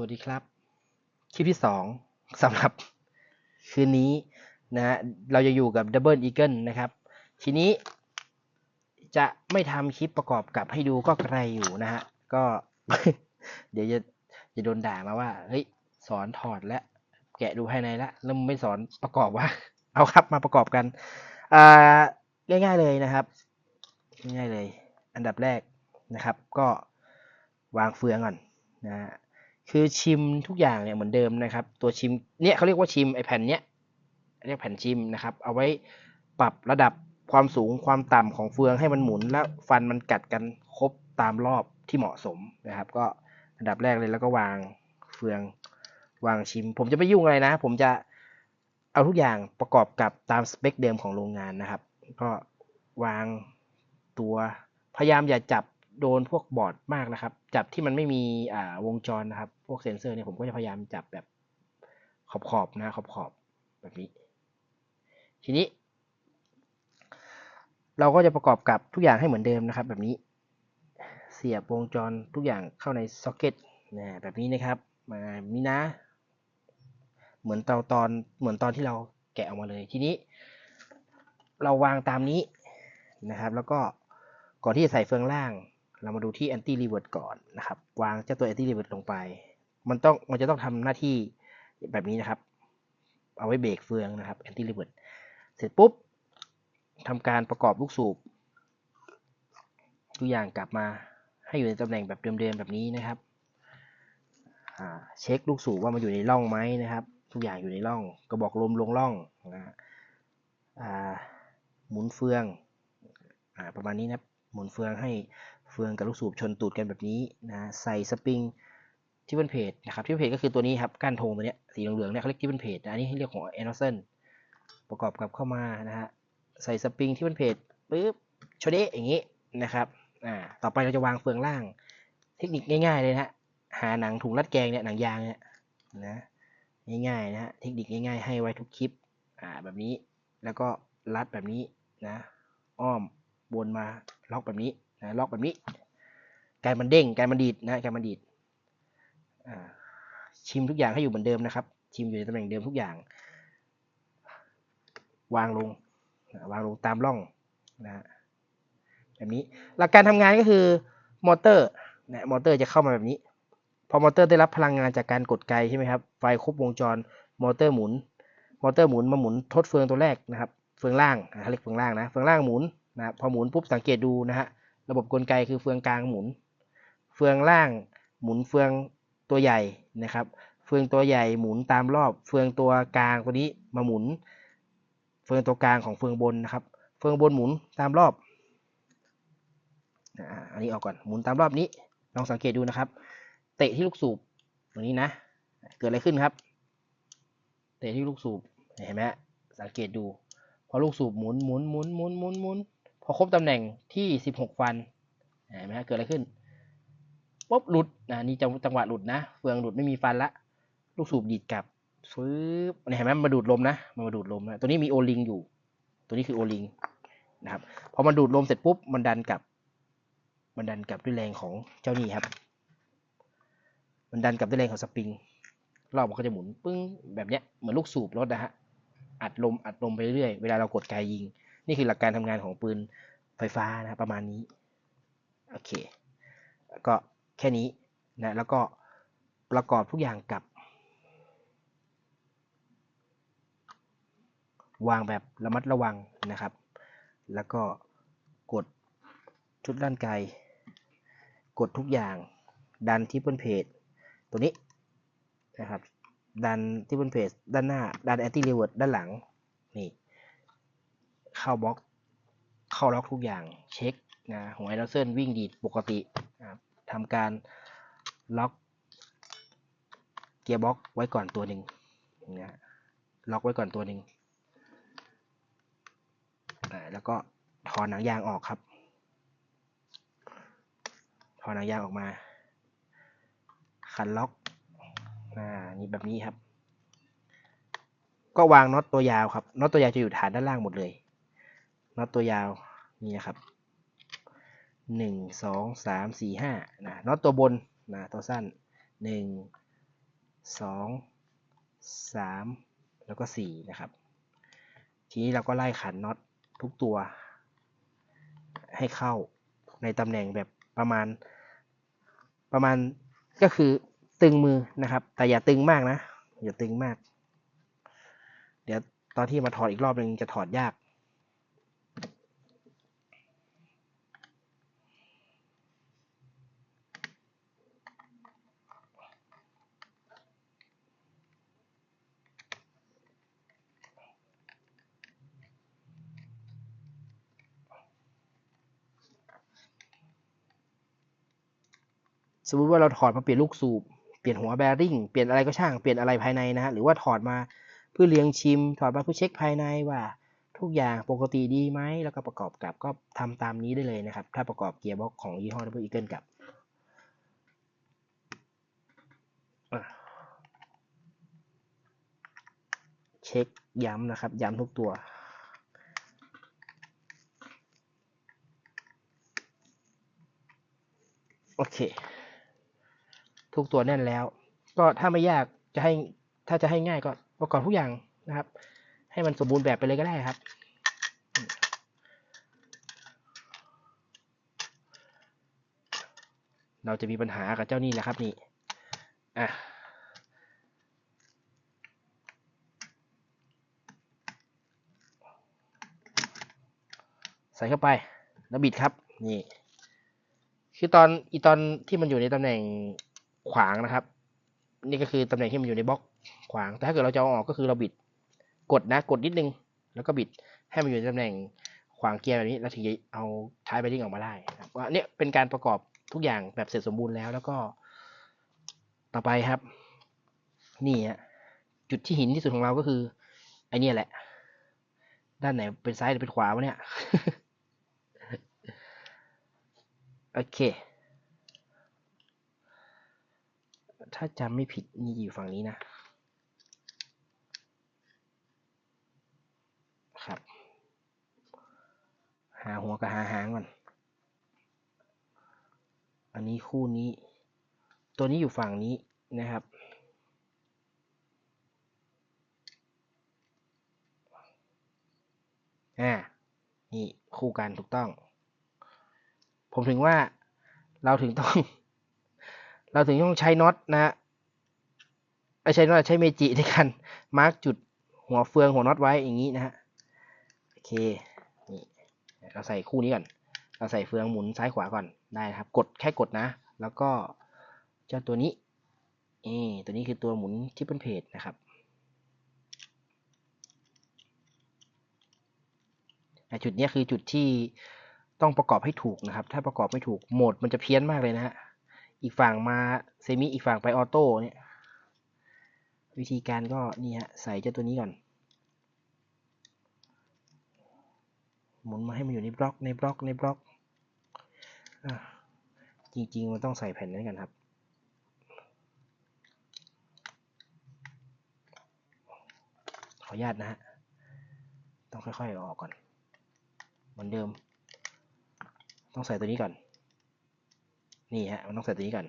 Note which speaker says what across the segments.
Speaker 1: วัสดีครับ คลิปที่สองสำหรับคืนนี้นะเราจะอยู่กับ Double Eagle นะครับ ทีนี้จะไม่ทำคลิปประกอบกับให้ดูก็ไกลอยู่นะฮะ ก็เดี๋ยวจะจะโดนด่ามาว่า เฮ้ย สอนถอดและแกะดูภายในแล้วแล้วมึงไม่สอนประกอบวะเอาครับมาประกอบกันอ่าง่ายๆเลยนะครับ ง่ายๆเลย อันดับแรกนะครับ ก็วางเฟืองก่อนนะ คือชิมทุกอย่างเนี่ยเหมือนเดิมนะครับ ตัวชิมเนี่ยเขาเรียกว่าชิมไอแผ่นเนี้ยเรียกแผ่นชิมนะครับ เอาไว้ปรับระดับความสูงความต่ำของเฟืองให้มันหมุนแล้วฟันมันกัดกันครบตามรอบที่เหมาะสมนะครับ ก็อันดับแรกเลยแล้วก็วางเฟืองวางชิม ผมจะไม่ยุ่งอะไรนะ ผมจะเอาทุกอย่างประกอบกับตามสเปคเดิมของโรงงานนะครับ ก็วางตัวพยายามอย่าจับโดนพวกบอร์ดมากนะครับ จับที่มันไม่มีอ่าวงจรนะครับ พวกเซนเซอร์เนี่ยผมก็จะพยายามจับแบบขอบขอบๆนะขอบขอบๆแบบนี้ ทีนี้ เราก็จะประกอบกับทุกอย่างให้เหมือนเดิมนะครับ แบบนี้ เสียบวงจรทุกอย่างเข้าในซ็อกเก็ตนะแบบนี้นะครับมานี่นะ เหมือนตอนตอนเหมือนตอนที่เราแกะออกมาเลยทีนี้ เราวางตามนี้นะครับ แล้วก็ก่อนที่จะใส่เฟืองล่าง เรามาดูที่ anti revert ก่อนนะครับวางเจ้าตัว anti revert ลงไป มันต้องมันจะต้องทำหน้าที่แบบนี้นะครับ เอาไว้เบรกเฟืองนะครับ anti revert เสร็จปุ๊บทำการประกอบลูกสูบทุกอย่างกลับมาให้อยู่ในตำแหน่งแบบเดิมๆแบบนี้นะครับเช็คลูกสูบว่ามันอยู่ในร่องไหมนะครับ ทุกอย่างอยู่ในร่องกระบอกลมลงร่องนะฮะหมุนเฟืองอ่าประมาณนี้นะหมุนเฟืองให้ ฟืองกับลูกสูบชนตูดกันแบบนี้นะใส่สปริงที่เป็นเพจนะครับที่เป็นเพจก็คือตัวนี้ครับก้านธงตัวเนี้ยสีเหลืองๆเนี่ยเขาเรียกที่เป็นเพจอันนี้เรียกของแอนเซนประกอบกับเข้ามานะฮะใส่สปริงที่เป็นเพจปุ๊บชนเดะอย่างนี้นะครับอ่าต่อไปเราจะวางเฟืองล่าง เทคนิคง่ายๆเลยนะฮะหาหนังถุงรัดแกงเนี่ยหนังยางเนี่ยนะง่ายๆนะฮะเทคนิคง่ายๆให้ไว้ทุกคลิปอ่าแบบนี้แล้วก็รัดแบบนี้นะอ้อมวนมาล็อกแบบนี้ นะล็อกแบบนี้ไกายมันเด้งไกายมันดีดนะไกายมันดีดชิมทุกอย่างให้อยู่เหมือนเดิมนะครับ ชิมอยู่ในตำแหน่งเดิมทุกอย่าง วางลงนะวางลงตามร่องนะแบบนี้หลักการทำงานก็คือมอเตอร์นะมอเตอร์จะเข้ามาแบบนี้ พอมอเตอร์ได้รับพลังงานจากการกดไกใช่ไหมครับไฟครบวงจรมอเตอร์หมุน มอเตอร์หมุนมาหมุนทดเฟืองตัวแรกนะครับ เฟืองล่างเขาเรียกเฟืองล่างนะเฟืองล่างหมุนนะพอหมุนปุ๊บสังเกตดูนะฮะ ระบบกลไกคือเฟืองกลางหมุน เฟืองล่างหมุนเฟืองตัวใหญ่นะครับ เฟืองตัวใหญ่หมุนตามรอบ เฟืองตัวกลางตัวนี้มาหมุน เฟืองตัวกลางของเฟืองบนนะครับ เฟืองบนหมุนตามรอบ อันนี้ออกก่อน หมุนตามรอบนี้ ลองสังเกตดูนะครับ เตะที่ลูกสูบตรงนี้นะ เกิดอะไรขึ้นครับ เตะที่ลูกสูบ เห็นไหมสังเกตดู พอลูกสูบหมุนหมุนหมุนหมุนหมุนหมุน พอครบตำแหน่งที่สิบหกฟันเห็นไหมฮะเกิดอะไรขึ้นปุ๊บหลุดนะนี่จังจังหวะหลุดนะเฟืองหลุดไม่มีฟันละ ลูกสูบดีดกลับฟื้บเนี่ยเห็นไหมมันมาดูดลมนะมันมาดูดลมนะตัวนี้มีโอลิงอยู่ ตัวนี้คือโอลิงนะครับพอมันดูดลมเสร็จปุ๊บมันดันกลับ มันดันกลับด้วยแรงของเจ้านี่ครับ มันดันกลับด้วยแรงของสปริงรอบมันก็จะหมุนปึ้งแบบเนี้ยเหมือนลูกสูบรถนะฮะอัดลมอัดลมไปเรื่อยเวลาเรากดไกยิง นี่คือหลักการทำงานของปืนไฟฟ้านะครับประมาณนี้ โอเค ก็แค่นี้นะแล้วก็ประกอบทุกอย่างกับ วางแบบระมัดระวังนะครับ แล้วก็กดชุดด้านไกล กดทุกอย่างดันที่บนเพจตัวนี้นะครับดันที่บนเพจด้านหน้า ดันแอนตี้รีเวิร์ดด้านหลัง นี่ เข้าบล็อกเข้าล็อกทุกอย่างเช็คนะหัวไอรอนเซนวิ่งดีดปกตินะครับทำการล็อกเกียร์บล็อกไว้ก่อนตัวหนึ่งนะล็อกไว้ก่อนตัวหนึ่งแล้วก็ถอนหนังยางออกครับ ถอนหนังยางออกมาขันล็อกอ่านี่แบบนี้ครับ ก็วางน็อตตัวยาวครับน็อตตัวยาวจะอยู่ฐานด้านล่างหมดเลย น็อตตัวยาวนี่นะครับหนึ่งสองสามสี่ห้านะน็อตตัวบนนะตัวสั้นหนึ่งสองสามแล้วก็สี่นะครับ ทีนี้เราก็ไล่ขันน็อตทุกตัวให้เข้าในตำแหน่งแบบประมาณประมาณก็คือตึงมือนะครับ แต่อย่าตึงมากนะ อย่าตึงมาก เดี๋ยวตอนที่มาถอดอีกรอบหนึ่งจะถอดยาก สมมติว่าเราถอดมาเปลี่ยนลูกสูบ เปลี่ยนหัวแบริ่ง เปลี่ยนอะไรก็ช่าง เปลี่ยนอะไรภายในนะฮะ หรือว่าถอดมาเพื่อเลี้ยงชิม ถอดมาเพื่อเช็คภายในว่า ทุกอย่างปกติดีไหม แล้วก็ประกอบกับก็ทำตามนี้ได้เลยนะครับ ถ้าประกอบเกียร์บ็อกของยี่ห้อ Double Eagle กับเช็คย้ำนะครับ ย้ำทุกตัวโอเค ทุกตัวแน่นแล้ว ก็ถ้าไม่ยากจะให้ถ้าจะให้ง่ายก็ประกอบทุกอย่างนะครับ ให้มันสมบูรณ์แบบไปเลยก็ได้ครับ เราจะมีปัญหากับเจ้านี่แหละครับนี่อะใส่เข้าไปแล้วบิดครับนี่คือตอนอีตอนที่มันอยู่ในตำแหน่ง ขวางนะครับ นี่ก็คือตำแหน่งที่มันอยู่ในบล็อกขวาง แต่ถ้าเกิดเราจะเอาออกก็คือเราบิด กดนะกดนิดนึง แล้วก็บิดให้มันอยู่ในตำแหน่งขวางเกียร์แบบนี้แล้วถึงจะเอาท้ายแบริ่งออกมาได้นะว่าเนี่ยเป็นการประกอบทุกอย่างแบบเสร็จสมบูรณ์แล้ว แล้วก็ต่อไปครับ นี่ฮะจุดที่หินที่สุดของเราก็คือไอเนี่ยแหละ ด้านไหนเป็นซ้ายหรือเป็นขวาวะเนี่ย โอเค ถ้าจำไม่ผิดนี่อยู่ฝั่งนี้นะครับ หาหัวกับหาหางก่อน อันนี้คู่นี้ ตัวนี้อยู่ฝั่งนี้นะครับอ่า นี่คู่กันถูกต้อง ผมถึงว่าเราถึงต้อง เราถึงต้องใช้น็อตนะฮะไม่ใช่น็อตใช้เมจิในการมาร์กจุดหัวเฟืองหัวน็อตไว้อย่างนี้นะฮะโอเคนี่เราใส่คู่นี้ก่อน เราใส่เฟืองหมุนซ้ายขวาก่อนได้นะครับ กดแค่กดนะ แล้วก็เจ้าตัวนี้นี่ตัวนี้คือตัวหมุนทิปเปิลเพจนะครับจุดนี้คือจุดที่ต้องประกอบให้ถูกนะครับ ถ้าประกอบไม่ถูกโหมดมันจะเพี้ยนมากเลยนะฮะ อีกฝั่งมาเซมิอีกฝั่งไปออโต้เนี่ยวิธีการก็นี่ฮะใส่เจ้าตัวนี้ก่อน หมุนมาให้มันอยู่ในบล็อกในบล็อกในบล็อกอจริง ๆ มันต้องใส่แผ่นนั้นกันครับ ขออนุญาตนะฮะ ต้องค่อยๆออกก่อน เหมือนเดิม ต้องใส่ตัวนี้ก่อน นี่ฮะมันต้องใส่ตัวนี้ก่อน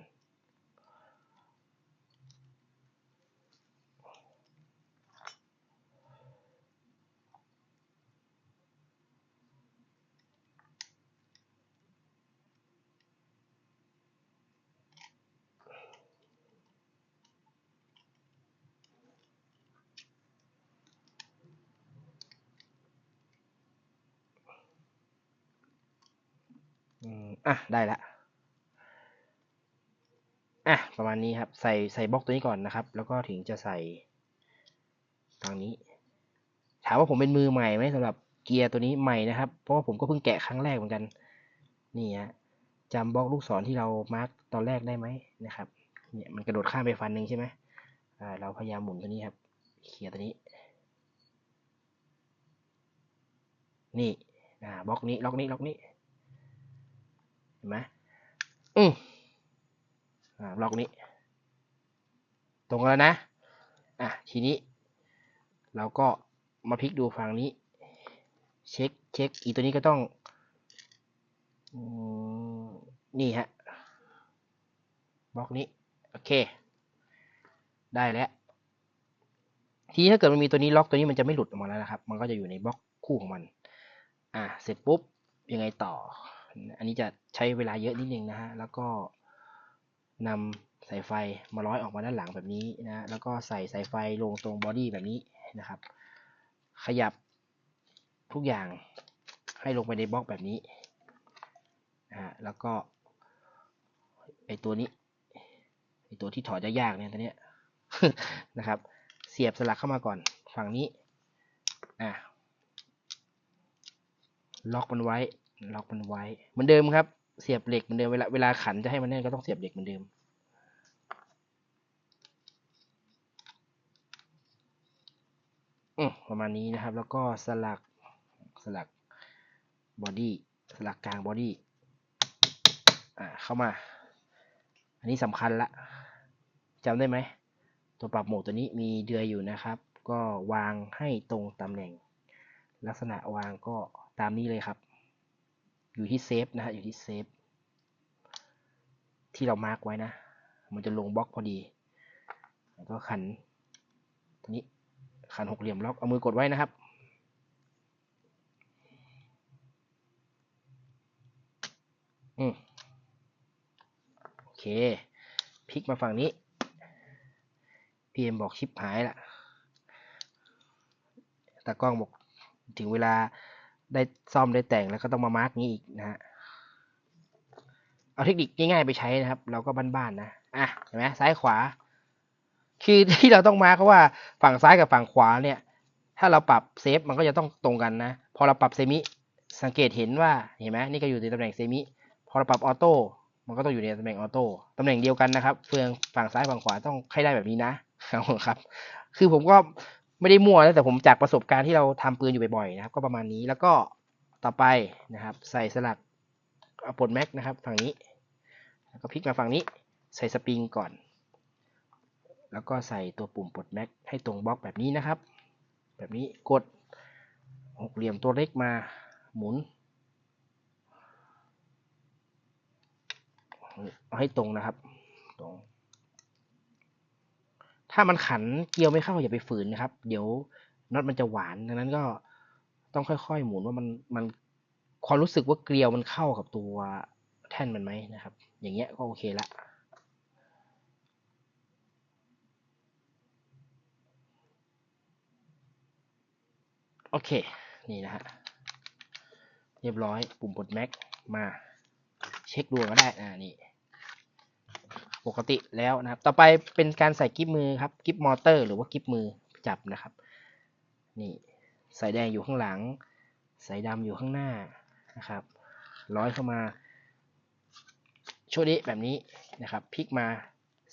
Speaker 1: อืมอะ ได้ละ อะประมาณนี้ครับ ใส่ใส่บล็อกตัวนี้ก่อนนะครับ แล้วก็ถึงจะใส่ทางนี้ ถามว่าผมเป็นมือใหม่ไหมสำหรับเกียร์ตัวนี้ใหม่นะครับ เพราะว่าผมก็เพิ่งแกะครั้งแรกเหมือนกัน นี่ฮะจำบล็อกลูกศรที่เรามาร์กตอนแรกได้ไหมนะครับ เนี่ยมันกระโดดข้ามไปฟันหนึ่งใช่ไหมอ่าเราพยายามหมุนตัวนี้ครับเคลียร์ตัวนี้ นี่อ่าบล็อกนี้ล็อกนี้ล็อกนี้ เห็นไหมอืมอ่า บล็อกนี้ ตรงแล้วนะ อะ ทีนี้ เราก็มาพลิกดูฝั่งนี้ เช็คเช็คอีตัวนี้ก็ต้องอืมนี่ฮะบล็อกนี้ โอเค ได้แล้ว ทีนี้ถ้าเกิดมันมีตัวนี้ล็อกตัวนี้มันจะไม่หลุดออกมาแล้วนะครับ มันก็จะอยู่ในบล็อกคู่ของมัน อ่าเสร็จปุ๊บ ยังไงต่อ อันนี้จะใช้เวลาเยอะนิดนึงนะฮะ แล้วก็ นำสายไฟมาร้อยออกมาด้านหลังแบบนี้นะแล้วก็ใส่สายไฟลงตรงบอดี้แบบนี้นะครับ ขยับทุกอย่างให้ลงไปในบล็อกแบบนี้นะฮะแล้วก็ไอตัวนี้ไอตัวที่ถอดยากๆเนี่ยตัวเนี้ยนะครับ เสียบสลักเข้ามาก่อนฝั่งนี้อะล็อกมันไว้ล็อกมันไว้ เหมือนเดิมครับ เสียบเหล็กเหมือนเดิมเวลาเวลาขันจะให้มันแน่นก็ต้องเสียบเหล็กเหมือนเดิมประมาณนี้นะครับ แล้วก็สลักสลักบอดี้สลักกลางบอดี้อ่าเข้ามา อันนี้สำคัญละจำได้ไหม ตัวปรับโหมดตัวนี้มีเดือยอยู่นะครับ ก็วางให้ตรงตำแหน่ง ลักษณะวางก็ตามนี้เลยครับ อยู่ที่เซฟนะฮะอยู่ที่เซฟที่เรามาร์กไว้นะ มันจะลงบล็อกพอดี แล้วก็ขันตัวนี้ขันหกเหลี่ยมล็อกเอามือกดไว้นะครับ อืมโอเคพลิกมาฝั่งนี้พีเอ็มบอกชิปหายละตากล้องบอกถึงเวลา ได้ซ่อมได้แต่งแล้วก็ต้องมามาร์กนี้อีกนะฮะเอาเทคนิคง่ายๆไปใช้นะครับ เราก็บ้านๆนะอะเห็นไหมซ้ายขวา คือที่เราต้องมาร์กเพราะว่าฝั่งซ้ายกับฝั่งขวาเนี่ย ถ้าเราปรับเซฟมันก็จะต้องตรงกันนะพอเราปรับเซมิสังเกตเห็นว่าเห็นไหมนี่ก็อยู่ในตำแหน่งเซมิพอเราปรับออโต้มันก็ต้องอยู่ในตำแหน่งออโต้ตำแหน่งเดียวกันนะครับเฟืองฝั่งซ้ายฝั่งขวาต้องให้ได้แบบนี้นะครับ คือผมก็ ไม่ได้มั่วนะแต่ผมจากประสบการณ์ที่เราทำปืนอยู่บ่อยๆนะครับ ก็ประมาณนี้แล้วก็ต่อไปนะครับ ใส่สลักเอาปลดแม็กนะครับ ฝั่งนี้ แล้วก็พลิกมาฝั่งนี้ ใส่สปริงก่อน แล้วก็ใส่ตัวปุ่มปลดแม็กให้ตรงบล็อกแบบนี้นะครับ แบบนี้กดหกเหลี่ยมตัวเล็กมาหมุนให้ตรงนะครับตรง ถ้ามันขันเกลียวไม่เข้าอย่าไปฝืนนะครับ เดี๋ยวน็อตมันจะหวานดังนั้นก็ต้องค่อยๆ หมุนว่ามันมันความรู้สึกว่าเกลียวมันเข้ากับตัวแท่นมันไหมนะครับ อย่างเงี้ยก็โอเคละโอเค นี่นะฮะ เรียบร้อย ปุ่มปลดแม็กมา เช็คดูก็ได้ อ่า นี่ ปกติแล้วนะครับ ต่อไปเป็นการใส่กิฟมือครับกิฟมอเตอร์หรือว่ากิฟมือจับนะครับ นี่สายแดงอยู่ข้างหลังสายดำอยู่ข้างหน้านะครับ ร้อยเข้ามาช่วนี้แบบนี้นะครับพลิกมา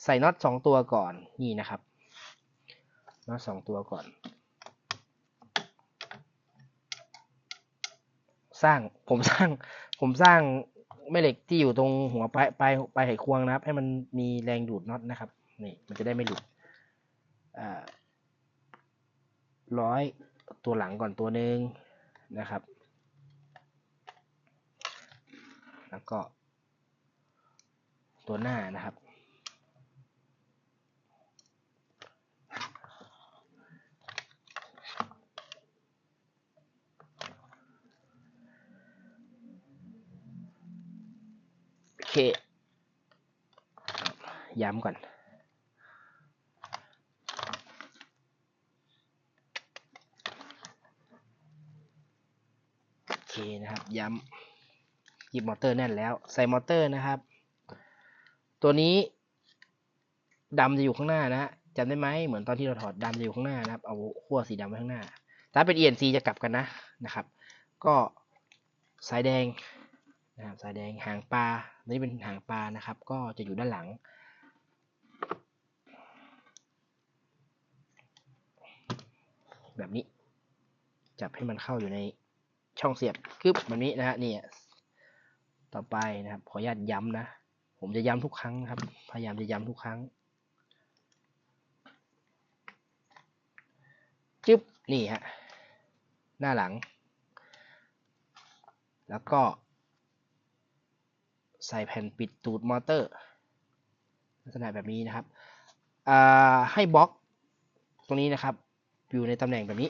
Speaker 1: ใส่น็อตสองตัวก่อนนี่นะครับน็อตสองตัวก่อน สร้างผมสร้างผมสร้าง แม่เหล็กที่อยู่ตรงหัวปลายปลายปลายไขควงนะครับ ให้มันมีแรงดูดน็อตนะครับนี่มันจะได้ไม่หลุดร้อยตัวหลังก่อนตัวหนึ่งนะครับ แล้วก็ตัวหน้านะครับ เค ย้ำก่อนโอเคนะครับ ย้ำหยิบมอเตอร์แน่นแล้ว ใส่มอเตอร์นะครับ ตัวนี้ดำจะอยู่ข้างหน้านะจำได้ไหมเหมือนตอนที่เราถอดดำจะอยู่ข้างหน้านะครับ เอาขั้วสีดำไว้ข้างหน้า ถ้าเป็น ENC จะกลับกันนะนะครับ ก็สายแดงนะครับสายแดงหางปลา นนี้เป็นหางปลานะครับ ก็จะอยู่ด้านหลัง แบบนี้ จับให้มันเข้าอยู่ในช่องเสียบกึบแบบนี้นะฮะนี่ต่อไปนะครับ ขออนุญาตย้ำนะ ผมจะย้ำทุกครั้งครับ พยายามจะย้ำทุกครั้งจึ๊บนี่ฮะหน้าหลัง แล้วก็ ใส่แผ่นปิดตูดมอเตอร์ ลักษณะแบบนี้นะครับให้บล็อกตรงนี้นะครับ อยู่ในตำแหน่งแบบนี้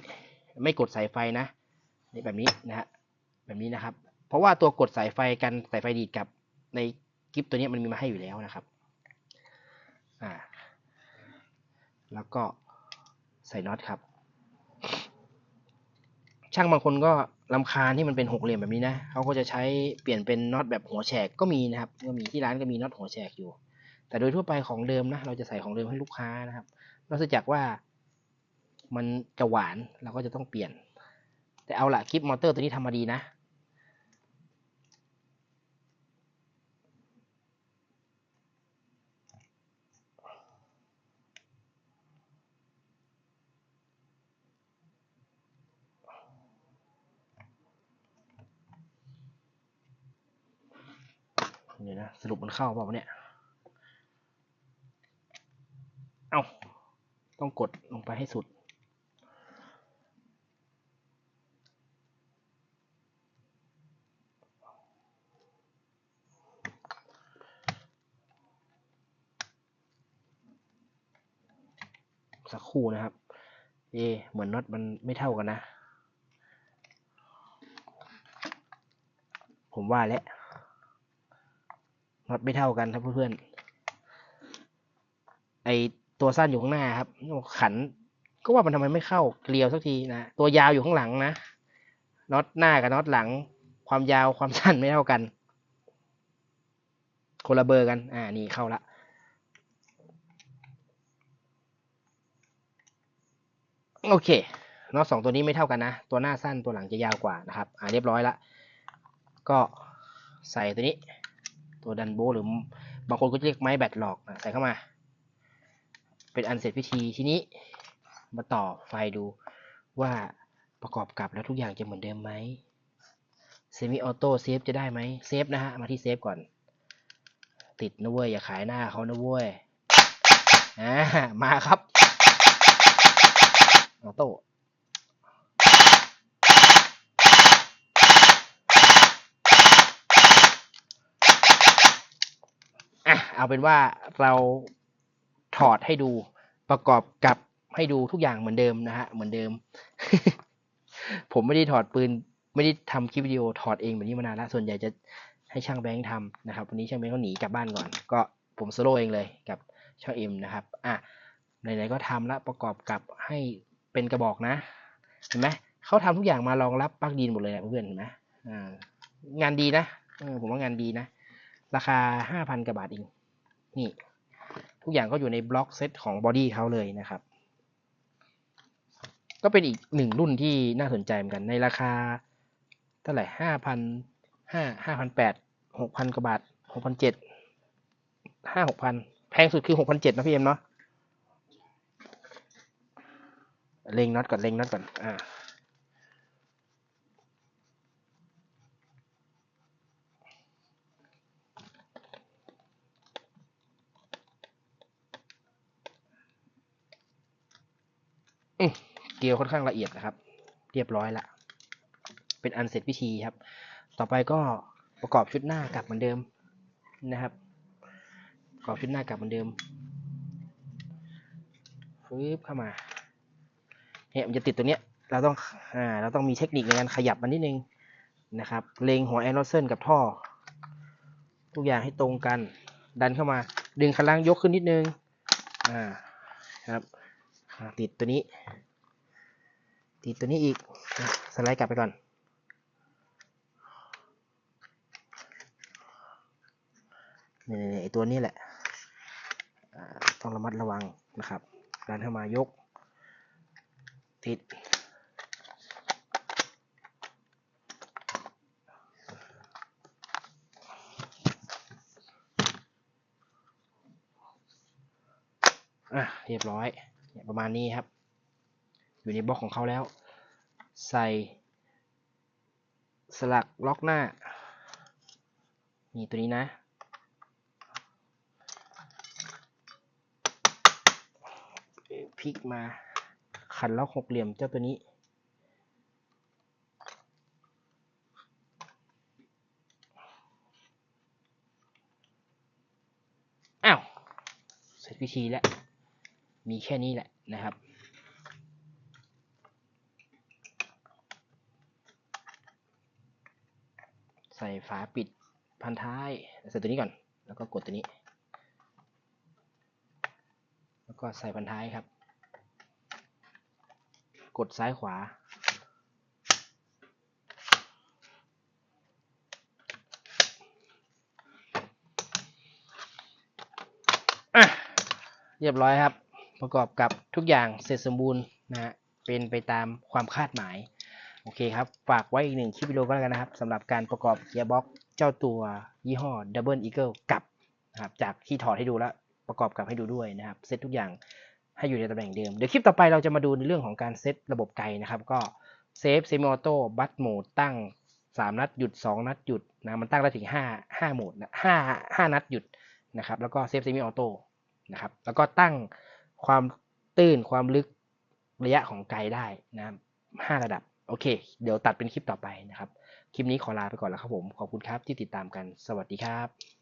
Speaker 1: ไม่กดสายไฟนะนี่แบบนี้นะฮะแบบนี้นะครับ เพราะว่าตัวกดสายไฟกันสายไฟดีดกับในกิฟตัวนี้มันมีมาให้อยู่แล้วนะครับอ่าแล้วก็ใส่น็อตครับ ช่างบางคนก็ ลำคาญที่มันเป็นหกเหลี่ยมแบบนี้นะเขาก็จะใช้เปลี่ยนเป็นน็อตแบบหัวแฉกก็มีนะครับก็มีที่ร้านก็มีน็อตหัวแฉกอยู่ แต่โดยทั่วไปของเดิมนะเราจะใส่ของเดิมให้ลูกค้านะครับนอกจากว่ามันจะหวานเราก็จะต้องเปลี่ยน แต่เอาละคลิปมอเตอร์ตัวนี้ทำมาดีนะ เดี๋ยวนะสรุปมันเข้าเปล่าวเนี่ยเอาต้องกดลงไปให้สุด สักคู่นะครับ เอ เหมือนน็อตมันไม่เท่ากันนะ ผมว่าแล้ว น็อตไม่เท่ากันครับเพื่อนๆไอตัวสั้นอยู่ข้างหน้าครับขัน ก็ว่ามันทำไมไม่เข้าเกลียวสักทีนะตัวยาวอยู่ข้างหลังนะน็อตหน้ากับน็อตหลัง ความยาวความสั้นไม่เท่ากัน คนละเบอร์กัน อ่านี่เข้าละโอเคน็อตสองตัวนี้ไม่เท่ากันนะ ตัวหน้าสั้นตัวหลังจะยาวกว่านะครับ อ่าเรียบร้อยละ ก็ใส่ตัวนี้ ตัวดันโบหรือบางคนก็จะเรียกไม้แบตหลอกนะใส่เข้ามา เป็นอันเสร็จพิธีทีนี้ มาต่อไฟดูว่าประกอบกับแล้วทุกอย่างจะเหมือนเดิมไหมเซมิออโต้เซฟจะได้ไหมเซฟนะฮะ มาที่เซฟก่อน ติดนะเว้ย อย่าขายหน้าเขานะเว้ยอ่ามาครับออโต้ อะเอาเป็นว่าเราถอดให้ดูประกอบกับให้ดูทุกอย่างเหมือนเดิมนะฮะเหมือนเดิม ผมไม่ได้ถอดปืน ไม่ได้ทำคลิปวิดีโอถอดเองแบบนี้มานานแล้วส่วนใหญ่จะให้ช่างแบงค์ทำนะครับ วันนี้ช่างแบงค์เขาหนีกลับบ้านก่อน ก็ผมโซโล่เองเลยกับช่างเอ็มนะครับอะไหนๆก็ทำแล้วประกอบกับให้เป็นกระบอกนะเห็นไหมเขาทำทุกอย่างมารองรับปลั๊กดินหมดเลยนะเพื่อนเห็นไหมอ่างานดีนะผมว่างานดีนะ ราคาห้าพันกว่าบาทเอง นี่ ทุกอย่างก็อยู่ในบล็อกเซตของบอดี้เขาเลยนะครับ ก็เป็นอีกหนึ่งรุ่นที่น่าสนใจเหมือนกันในราคาเท่าไหร่ห้าพันห้าห้าพันแปดหกพันกว่าบาทหกพันเจ็ดห้าหกพันแพงสุดคือหกพันเจ็ดนะพี่เอ็มเนาะเล็งน็อตก่อนเล็งน็อตก่อนอ่า เกลียวค่อนข้างละเอียดนะครับ เรียบร้อยละ เป็นอันเสร็จพิธีครับ ต่อไปก็ประกอบชุดหน้ากลับเหมือนเดิมนะครับ ประกอบชุดหน้ากลับเหมือนเดิมฟืบเข้ามาเนี่ยมันจะติดตัวเนี้ย เราต้องอ่าเราต้องมีเทคนิคในการขยับมันนิดนึงนะครับ เล็งหัวแอนโรเซนกับท่อ ทุกอย่างให้ตรงกัน ดันเข้ามา ดึงคันล่างยกขึ้นนิดนึง อ่า ครับ ติดตัวนี้ ติดตัวนี้อีกสไลด์กลับไปก่อน นี่ๆๆไอตัวนี้แหละต้องระมัดระวังนะครับดันเข้ามายก ติด อะ เรียบร้อย เนี่ยประมาณนี้ครับ อยู่ในบล็อกของเขาแล้ว ใส่ สลักล็อกหน้า นี่ตัวนี้นะ พลิกมา ขันล็อกหกเหลี่ยมเจ้าตัวนี้อ้าวเสร็จพิธีแล้ว มีแค่นี้แหละนะครับใส่ฝาปิดพันท้ายใส่ตัวนี้ก่อน แล้วก็กดตัวนี้ แล้วก็ใส่พันท้ายครับ กดซ้ายขวา เรียบร้อยครับ ประกอบกับทุกอย่างเสร็จสมบูรณ์นะฮะเป็นไปตามความคาดหมาย โอเคครับ ฝากไว้อีกหนึ่งคลิปวิดีโอก็แล้วกันนะครับสำหรับการประกอบเกียร์บ็อกเจ้าตัวยี่ห้อ Double Eagle กับนะครับจากที่ถอดให้ดูแล้วประกอบกับให้ดูด้วยนะครับเซตทุกอย่างให้อยู่ในตำแหน่งเดิม เดี๋ยวคลิปต่อไปเราจะมาดูในเรื่องของการเซตระบบไกลนะครับ ก็เซฟเซมิออโต้บัตโหมดตั้ง 3 นัดหยุด 2 นัดหยุดนะมันตั้งได้ถึง 5 5โหมดนะ5 5นัดหยุดนะครับแล้วก็เซฟเซมิออโต้นะครับแล้วก็ตั้ง ความตื้นความลึกระยะของไกลได้นะห้าระดับ โอเค เดี๋ยวตัดเป็นคลิปต่อไปนะครับ คลิปนี้ขอลาไปก่อนแล้วครับผม ขอบคุณครับที่ติดตามกัน สวัสดีครับ